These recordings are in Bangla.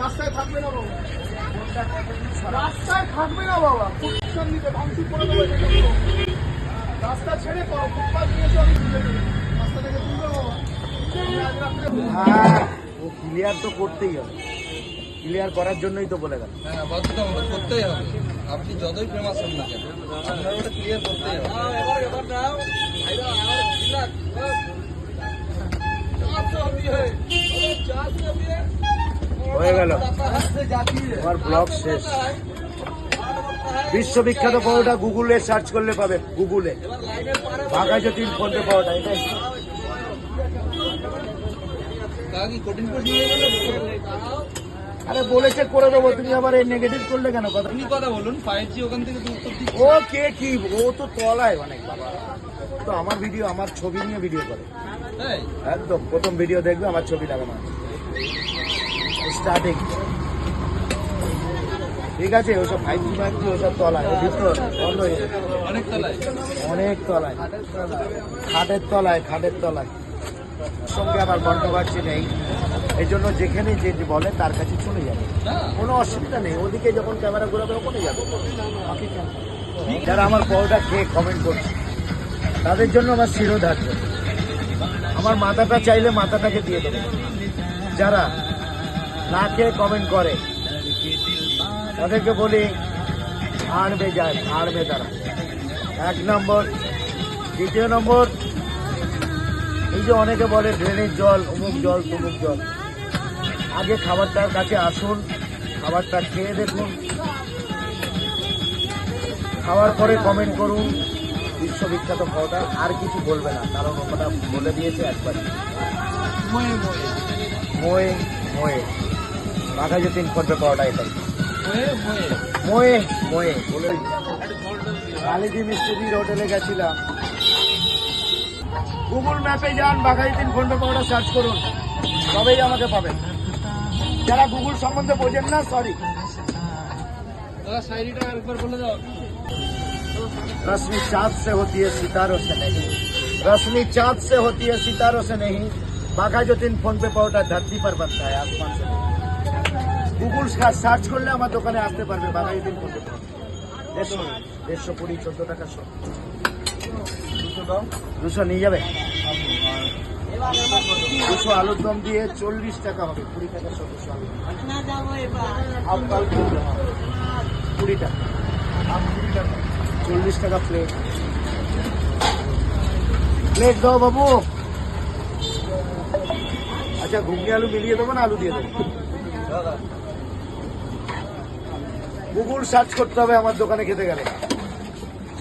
রাস্তায় থাকবে না বাবা। রাস্তায় থাকবে না বাবা। দিতে ভাঙচুর করে দেবো রাস্তা ছেড়ে পাও ফুটপাথ নিয়ে তো আমি তুলে দেবো রাস্তা থেকে তুলবে বাবা। হ্যাঁ ও ক্লিয়ার তো করতেই হবে। ক্লিয়ার করার জন্যই তো বলে গেল। হ্যাঁ বাধ্যতামূলক করতেই হবে। আপনি যতই ফেমাস হন না কেন আপনার ওটা ক্লিয়ার করতেই হবে। হয়ে গেল। আমার ব্লগ শেষ। বিশ্ববিখ্যাত পাওয়াটা গুগলে সার্চ করলে পাবে গুগলে। বাঘা যতীন ফোনপে পাওয়াটা এটাই। আরে বলেছে করে দেবো তুমি আবার এই নেগেটিভ করলে কেন? কথা আপনি কথা বলুন ফাইভ জি ওখান থেকে ও কে কি? ও তো তলায় অনেক বাবা। তো আমার ভিডিও আমার ছবি নিয়ে ভিডিও করে। একদম প্রথম ভিডিও দেখবে আমার ছবি লাগানো স্টার্টিং ঠিক আছে ওসব ফাইভ জি ফাইভ জি ওসব তলায় ভিতর বন্ধ হয়ে। অনেক তলায়। অনেক তলায়। খাটের তলায় খাটের তলায়। সঙ্গে আবার কন্ট্রোভার্সি নেই এই। জন্য যেখানে যে যে বলে তার কাছে চলে যাবে। কোনো অসুবিধা নেই ওদিকে যখন ক্যামেরা ঘোরাবে ওখানে যাবে। বাকি যারা আমার পরোটা খেয়ে কমেন্ট করছে তাদের জন্য আমার শিরোধার্য। আমার মাথাটা চাইলে মাথাটাকে দিয়ে দেবে। যারা না খেয়ে কমেন্ট করে। তাদেরকে বলি আড়বে যায় আড়বে তারা। এক নম্বর। দ্বিতীয় নম্বর এই যে অনেকে বলে ড্রেনের জল অমুক জল তমুক জল। আগে খাবারটার কাছে আসুন খাবারটা খেয়ে দেখুন। খাওয়ার পরে কমেন্ট করুন। বিশ্ববিখ্যাত খাওয়াটা আর কিছু বলবে না কারণ ওটা বলে দিয়েছে একবার মোয়ে মোয়ে। বাঘা যতীন করবে পাওয়াটা এটাই হয়ে হয়ে মোয়ে মোয়ে বলে কালিদি মিস্ত্রির হোটেলে গেছিলাম গুগল ম্যাপে যান বাঘাইদিন ফোনপে পাওয়াটা সার্চ করুন তবেই আমাকে পাবেন যারা গুগল সম্বন্ধে বোঝেন না সরি দাদা শাড়িটা একবার বলে দাও रश्मि चाँद से होती है सितारों से नहीं रश्मि चाँद से होती है सितारों से नहीं बाघा जो तीन फोन पे पाउडा धरती पर बनता है आसमान से नहीं। গুগল সার্চ করলে আমার দোকানে আসতে পারবে বাঘাই দিন পে দেড়শো দেড়শো কুড়ি চোদ্দ টাকা শো দুশো নিয়ে যাবে? দুশো আলুর দম দিয়ে চল্লিশ টাকা হবে কুড়ি টাকা শো দুশো আলু কুড়ি টাকা হাফ কুড়ি টাকা। চল্লিশ টাকা প্লেট প্লেট দাও বাবু। আচ্ছা ঘুগনি আলু মিলিয়ে দেবো না আলু দিয়ে দেবো? গুগল সার্চ করতে হবে, আমার দোকানে খেতে গেলে।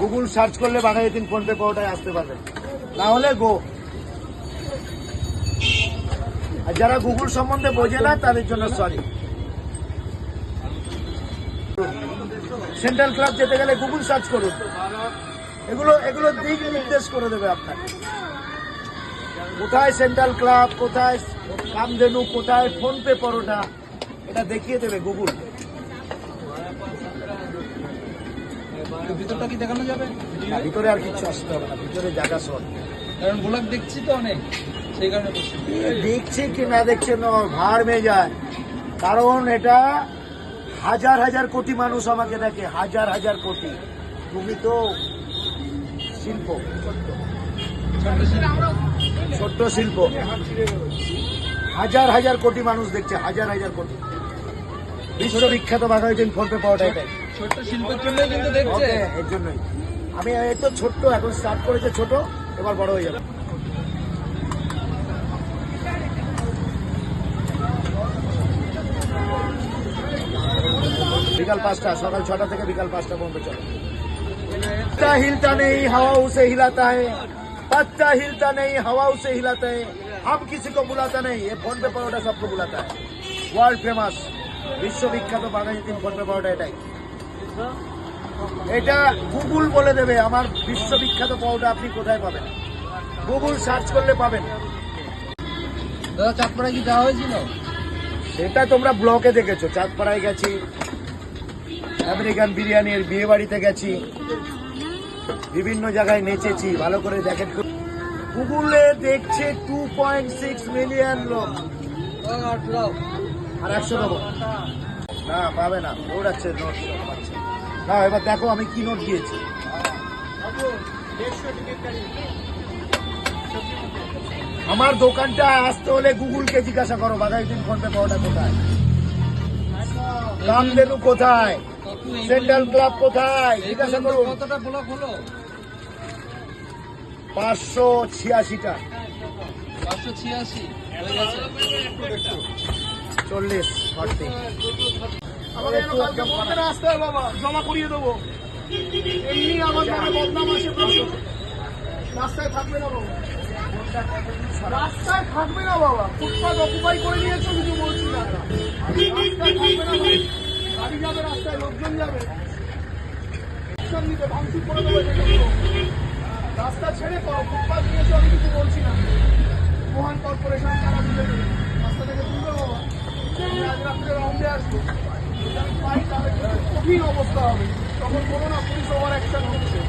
গুগল সার্চ করলে বাঘাই দিন ফোনপে পাওয়াটায় আসতে পারবে। না হলে গো আর যারা গুগল সম্বন্ধে বোঝে না, তাদের জন্য সরি সেন্ট্রাল ক্লাব যেতে গেলে গুগল সার্চ করুন। এগুলো এগুলো দিক নির্দেশ করে দেবে আপনাকে। কোথায় সেন্ট্রাল ক্লাব কোথায় কামধেনু কোথায় ফোনপে পরোটা, এটা দেখিয়ে দেবে গুগল ভিতরটা কি দেখানো যাবে? ভিতরে আর কিছু আসতে হবে না ভিতরে জায়গা সর কারণ ব্লগ দেখছি তো অনেক সেই কারণে দেখছে কি না দেখছে না ভাড় মেয়ে যায়। কারণ এটা হাজার হাজার কোটি মানুষ আমাকে দেখে হাজার হাজার কোটি। তুমি তো শিল্প। ছোট্ট শিল্প। হাজার হাজার কোটি মানুষ দেখছে হাজার হাজার কোটি। বিশ্ববিখ্যাত বাঘা হয়েছেন ফোনপে পাওয়াটা এটাই ছোট্ট শিল্পের জন্যই কিন্তু দেখছে ওকে এর জন্যই আমি এই তো ছোট্ট এখন স্টার্ট করেছে ছোট এবার বড় হয়ে যাবে বিকাল পাঁচটা সকাল ছটা থেকে বিকাল পাঁচটা পর্যন্ত চলে पत्ता हिलता नहीं हवा उसे हिलाता है पत्ता हिलता नहीं हवा उसे हिलाता है हम किसी को बुलाता नहीं ये फोन पे परोटा सबको बुलाता है ওয়ার্ল্ড ফেমাস বিশ্ববিখ্যাত বাঙালি তিন ফোন পে পাওয়াটা এটাই এটা গুগল বলে দেবে আমার বিশ্ববিখ্যাত পাওয়াটা আপনি কোথায় পাবেন? গুগল সার্চ করলে পাবেন। দাদা চাঁদপাড়ায় কি যাওয়া হয়েছিল? সেটা তোমরা ব্লকে দেখেছ চাঁদপাড়ায় গেছি আমেরিকান বিরিয়ানির বিয়ে বাড়িতে গেছি বিভিন্ন জায়গায় নেচেছি ভালো করে দেখেন। গুগলে দেখছে টু পয়েন্ট সিক্স মিলিয়ন লোক। আর একশো দেবো। না পাবে না। দৌড়াচ্ছে পাচ্ছে না এবার দেখো আমি কি নোট দিয়েছি। আমার দোকানটা আসতে হলে গুগলকে জিজ্ঞাসা করো বাঘাই দিন ফোন পে পাওয়াটা কোথায়? কামধেনু কোথায়? সেন্ট্রাল ক্লাব কোথায়? জিজ্ঞাসা করুন কতটা ব্লক হলো? পাঁচশো ছিয়াশিটা। পাঁচশো ছিয়াশি। চল্লিশ ফর্টি আসতে হবে বাবা জমা করিয়ে দেবো। এমনি আমার বদনাম রাস্তায় থাকবে না বাবা। রাস্তায় থাকবে না বাবা। অকুপাই করে নিয়েছো কিছু বলছি না। গাড়ি যাবে রাস্তায় লোকজন যাবে। সব নিতে ভাঙচুর করে দেবো রাস্তা ছেড়ে করো ফুটপাথ নিয়েছো আমি কিছু বলছি না। মহান কর্পোরেশন তারা বুঝে রাত্রে রাউন্ডে আসব। আমি পাই তাহলে খুবই অবস্থা হবে? তখন কোনো না পুলিশ ওভার অ্যাকশন হচ্ছে।